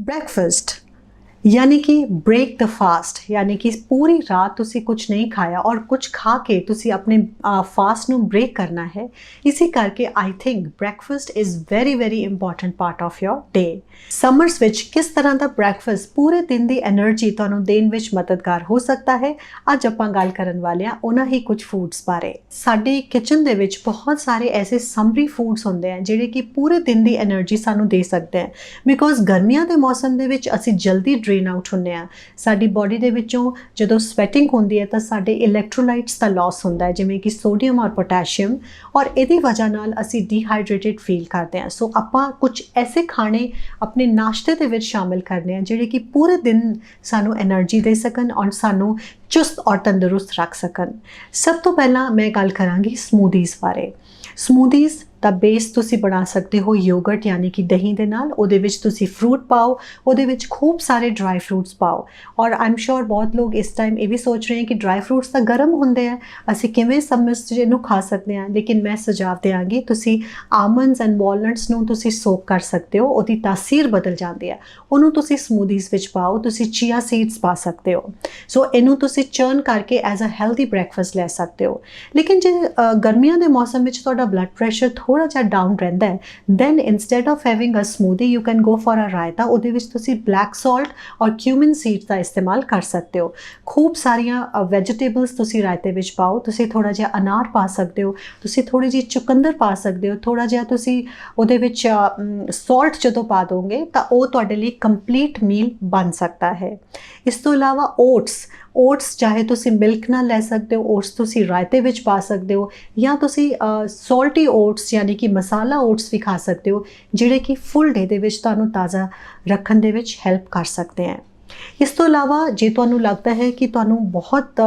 Breakfast ਯਾਨੀ ਕਿ break ਦ fast ਯਾਨੀ ਕਿ ਪੂਰੀ ਰਾਤ ਤੁਸੀਂ ਕੁਝ ਨਹੀਂ ਖਾਇਆ ਔਰ ਕੁਝ ਖਾ ਕੇ ਤੁਸੀਂ ਆਪਣੇ ਫਾਸਟ ਨੂੰ ਬ੍ਰੇਕ ਕਰਨਾ ਹੈ। ਇਸੇ ਕਰਕੇ I think breakfast is very very important part of your day summers ਵਿੱਚ ਕਿਸ ਤਰ੍ਹਾਂ ਦਾ ਬ੍ਰੈਕਫਾਸਟ ਪੂਰੇ ਦਿਨ ਦੀ એનર્ਜੀ ਤੁਹਾਨੂੰ ਦੇਣ ਵਿੱਚ ਮਦਦਗਾਰ ਹੋ ਸਕਦਾ ਹੈ, ਅੱਜ ਆਪਾਂ ਗੱਲ ਕਰਨ ਵਾਲੇ ਆ ਉਹਨਾਂ ਹੀ ਕੁਝ ਫੂਡਸ ਬਾਰੇ। ਸਾਡੀ ਕਿਚਨ ਦੇ ਵਿੱਚ ਬਹੁਤ ਸਾਰੇ ਐਸੇ ਸਮਰੀ ਫੂਡਸ ਹੁੰਦੇ ਆ ਜਿਹੜੇ ਕਿ ਪੂਰੇ ਦਿਨ ਦੀ એનર્ਜੀ ਸਾਨੂੰ ਦੇ ਸਕਦੇ ਆ। ਬਿਕੋਜ਼ ਗਰਮੀਆਂ ਦੇ ਮੌਸਮ ਦੇ ਵਿੱਚ ਅਸੀਂ ਜਲਦੀ ਡਰੇਨ ਆਊਟ ਹੁੰਨੇ ਆ। ਸਾਡੀ ਬਾਡੀ ਦੇ ਵਿੱਚੋਂ ਜਦੋਂ ਸਵੈਟਿੰਗ ਹੁੰਦੀ ਹੈ ਤਾਂ ਸਾਡੇ ਇਲੈਕਟ੍ਰੋਲਾਈਟਸ ਦਾ ਲਾਸ ਹੁੰਦਾ ਹੈ, ਜਿਵੇਂ ਕਿ ਸੋਡੀਅਮ ਔਰ ਪੋਟੈਸ਼ੀਅਮ ਔਰ ਇਹਦੀ ਵਜ੍ਹਾ ਨਾਲ ਅਸੀਂ ਡੀਹਾਈਡਰੇਟਿਡ ਫੀਲ ਕਰਦੇ ਹਾਂ। ਸੋ ਆਪਾਂ ਕੁਝ ਐਸੇ ਖਾਣੇ ਆਪਣੇ ਨਾਸ਼ਤੇ ਦੇ ਵਿੱਚ ਸ਼ਾਮਿਲ ਕਰਨੇ ਆ ਜਿਹੜੇ ਕਿ ਪੂਰੇ ਦਿਨ ਸਾਨੂੰ એનર્ਜੀ ਦੇ ਸਕਣ ਔਰ ਸਾਨੂੰ ਚੁਸਤ ਔਰ ਤੰਦਰੁਸਤ ਰੱਖ ਸਕਣ। ਸਭ ਤੋਂ ਪਹਿਲਾਂ ਮੈਂ ਗੱਲ ਕਰਾਂਗੀ ਸਮੂਦੀਜ਼ ਬਾਰੇ। ਸਮੂਦੀਜ਼ ਦਾ ਬੇਸ ਤੁਸੀਂ ਬਣਾ ਸਕਦੇ ਹੋ ਯੋਗਰਟ ਯਾਨੀ ਕਿ ਦਹੀਂ ਦੇ ਨਾਲ। ਉਹਦੇ ਵਿੱਚ ਤੁਸੀਂ ਫਰੂਟ ਪਾਓ, ਉਹਦੇ ਵਿੱਚ ਖੂਬ ਸਾਰੇ ਡਰਾਈ ਫਰੂਟਸ ਪਾਓ। ਔਰ ਆਮ ਸ਼ੋਰ ਬਹੁਤ ਲੋਕ ਇਸ ਟਾਈਮ ਇਹ ਵੀ ਸੋਚ ਰਹੇ ਹਨ ਕਿ ਡਰਾਈ ਫਰੂਟਸ ਤਾਂ ਗਰਮ ਹੁੰਦੇ ਆ ਅਸੀਂ ਕਿਵੇਂ ਸਮਝ ਇਹਨੂੰ ਖਾ ਸਕਦੇ ਹਾਂ, ਲੇਕਿਨ ਮੈਂ ਸੁਝਾਅ ਦਿਆਂਗੀ, ਤੁਸੀਂ ਆਲਮੰਡਸ ਐਂਡ ਵਾਲਨਟਸ ਨੂੰ ਤੁਸੀਂ ਸੋਕ ਕਰ ਸਕਦੇ ਹੋ, ਉਹਦੀ ਤਾਸੀਰ ਬਦਲ ਜਾਂਦੀ ਹੈ। ਉਹਨੂੰ ਤੁਸੀਂ ਸਮੂਦੀਜ਼ ਵਿੱਚ ਪਾਓ, ਤੁਸੀਂ ਚੀਆ ਸੀਡਸ ਪਾ ਸਕਦੇ ਹੋ। ਸੋ ਇਹਨੂੰ ਤੁਸੀਂ ਚਰਨ ਕਰਕੇ ਐਜ਼ ਅ ਹੈਲਦੀ ਬ੍ਰੈਕਫਾਸਟ ਲੈ ਸਕਦੇ ਹੋ। ਲੇਕਿਨ ਜੇ ਗਰਮੀਆਂ ਦੇ ਮੌਸਮ ਵਿੱਚ ਤੁਹਾਡਾ ਬਲੱਡ ਪ੍ਰੈਸ਼ਰ ਥੋੜਾ ਜਿਹਾ ਡਾਊਨ ਰਹਿੰਦਾ ਹੈ then instead of having a smoothie you can go for a raita ਉਹਦੇ ਵਿੱਚ ਤੁਸੀਂ ਬਲੈਕ ਸਾਲਟ ਔਰ ਕਿਊਮਿਨ ਸੀਡਸ ਦਾ ਇਸਤੇਮਾਲ ਕਰ ਸਕਦੇ ਹੋ। ਖੂਬ ਸਾਰੀਆਂ ਵੈਜੀਟੇਬਲਸ ਤੁਸੀਂ ਰਾਇਤੇ ਵਿੱਚ ਪਾਓ, ਤੁਸੀਂ ਥੋੜਾ ਜਿਹਾ ਅਨਾਰ ਪਾ ਸਕਦੇ ਹੋ, ਤੁਸੀਂ ਥੋੜੀ ਜਿਹੀ ਚੁਕੰਦਰ ਪਾ ਸਕਦੇ ਹੋ ਥੋੜਾ ਜਿਹਾ ਤੁਸੀਂ ਉਹਦੇ ਵਿੱਚ ਸਾਲਟ ਜਦੋਂ ਪਾ ਦੋਗੇ ਤਾਂ ਉਹ ਤੁਹਾਡੇ ਲਈ ਕੰਪਲੀਟ ਮੀਲ ਬਣ ਸਕਦਾ ਹੈ। ਇਸ ਤੋਂ ਇਲਾਵਾ ਓਟਸ ਓਟਸ, ਚਾਹੇ ਤੁਸੀਂ ਮਿਲਕ ਨਾਲ ਲੈ ਸਕਦੇ ਹੋ, ਓਟਸ ਤੁਸੀਂ ਰਾਇਤੇ ਵਿੱਚ ਪਾ ਸਕਦੇ ਹੋ, ਜਾਂ ਤੁਸੀਂ ਸੌਲਟੀ ਓਟਸ, ਯਾਨੀ ਕਿ ਮਸਾਲਾ ਓਟਸ ਵੀ ਖਾ ਸਕਦੇ ਹੋ, ਜਿਹੜੇ ਕਿ ਫੁੱਲ ਡੇ ਦੇ ਵਿੱਚ ਤੁਹਾਨੂੰ ਤਾਜ਼ਾ ਰੱਖਣ ਦੇ ਵਿੱਚ ਹੈਲਪ ਕਰ ਸਕਦੇ ਹੈ। ਇਸ ਤੋਂ ਇਲਾਵਾ ਜੇ ਤੁਹਾਨੂੰ ਲੱਗਦਾ ਹੈ ਕਿ ਤੁਹਾਨੂੰ ਬਹੁਤ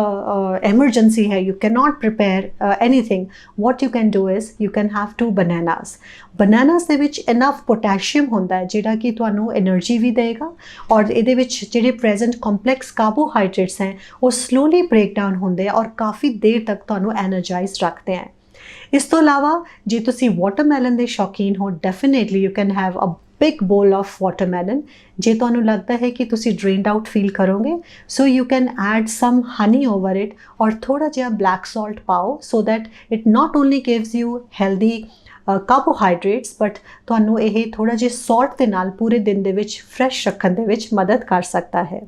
ਐਮਰਜੈਂਸੀ ਹੈ you can not prepare anything what you can do is you can have two bananas bananas ਦੇ ਵਿੱਚ ਇਨਫ ਪੋਟੈਸ਼ੀਅਮ ਹੁੰਦਾ ਹੈ, ਜਿਹੜਾ ਕਿ ਤੁਹਾਨੂੰ એનર્ਜੀ ਵੀ ਦੇਗਾ ਔਰ ਇਹਦੇ ਵਿੱਚ ਜਿਹੜੇ ਪ੍ਰੈਜ਼ੈਂਟ ਕੰਪਲੈਕਸ ਕਾਰਬੋਹਾਈਡਰੇਟਸ ਹੈ, ਉਹ ਸਲੋਲੀ ਬ੍ਰੇਕ ਡਾਊਨ ਹੁੰਦੇ ਆ ਔਰ ਕਾਫੀ ਦੇਰ ਤੱਕ ਤੁਹਾਨੂੰ ਐਨਰਜਾਈਜ਼ ਰੱਖਦੇ ਆ। ਇਸ ਤੋਂ ਇਲਾਵਾ ਜੇ ਤੁਸੀਂ ਵਾਟਰਮੈਲਨ ਦੇ ਸ਼ੌਕੀਨ ਹੋ definitely you can have a big bowl of watermelon ਜੇ ਤੁਹਾਨੂੰ ਲੱਗਦਾ ਹੈ ਕਿ ਤੁਸੀਂ ਡਰੇਨਡ ਆਊਟ ਫੀਲ ਕਰੋਗੇ so you can add some honey over it ਔਰ ਥੋੜਾ ਜਿਹਾ ਬਲੈਕ ਸਾਲਟ ਪਾਓ so that it not only gives you healthy carbohydrates but ਤੁਹਾਨੂੰ ਇਹ ਥੋੜਾ ਜਿਹਾ ਸਾਲਟ ਦੇ ਨਾਲ ਪੂਰੇ ਦਿਨ ਦੇ ਵਿੱਚ ਫਰੈਸ਼ ਰੱਖਣ ਦੇ ਵਿੱਚ ਮਦਦ ਕਰ ਸਕਦਾ ਹੈ।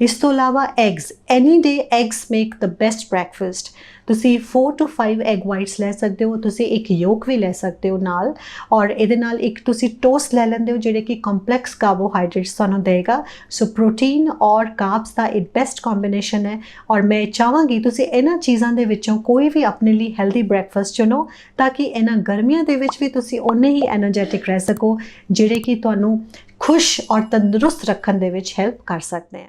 ਇਸ ਤੋਂ ਇਲਾਵਾ eggs any day eggs make the best breakfast ਤੁਸੀਂ 4 ਟੂ 5 ਐਗ ਵਾਈਟਸ ਲੈ ਸਕਦੇ ਹੋ, ਤੁਸੀਂ ਇੱਕ ਯੋਕ ਵੀ ਲੈ ਸਕਦੇ ਹੋ ਨਾਲ, ਔਰ ਇਹਦੇ ਨਾਲ ਇੱਕ ਤੁਸੀਂ ਟੋਸਟ ਲੈ ਲੈਂਦੇ ਹੋ, ਜਿਹੜੇ ਕਿ ਕੰਪਲੈਕਸ ਕਾਰਬੋਹਾਈਡਰੇਟਸ ਤੁਹਾਨੂੰ ਦੇਗਾ। ਸੋ ਪ੍ਰੋਟੀਨ ਔਰ ਕਾਰਬਸ ਦਾ ਇਹ ਬੈਸਟ ਕੰਬੀਨੇਸ਼ਨ ਹੈ, ਔਰ ਮੈਂ ਚਾਹਾਂਗੀ ਤੁਸੀਂ ਇਹਨਾਂ ਚੀਜ਼ਾਂ ਦੇ ਵਿੱਚੋਂ ਕੋਈ ਵੀ ਆਪਣੇ ਲਈ ਹੈਲਦੀ ਬ੍ਰੈਕਫਾਸਟ ਚੁਣੋ, ਤਾਂ ਕਿ ਇਹਨਾਂ ਗਰਮੀਆਂ ਦੇ ਦੇ ਵਿੱਚ ਵੀ ਤੁਸੀਂ ਓਨੇ ਹੀ એનર્ਜੈਟਿਕ ਰਹਿ ਸਕੋ, ਜਿਹੜੇ ਕਿ ਤੁਹਾਨੂੰ ਖੁਸ਼ ਔਰ ਤੰਦਰੁਸਤ ਰੱਖਣ ਦੇ ਵਿੱਚ ਹੈਲਪ ਕਰ ਸਕਦੇ ਆ।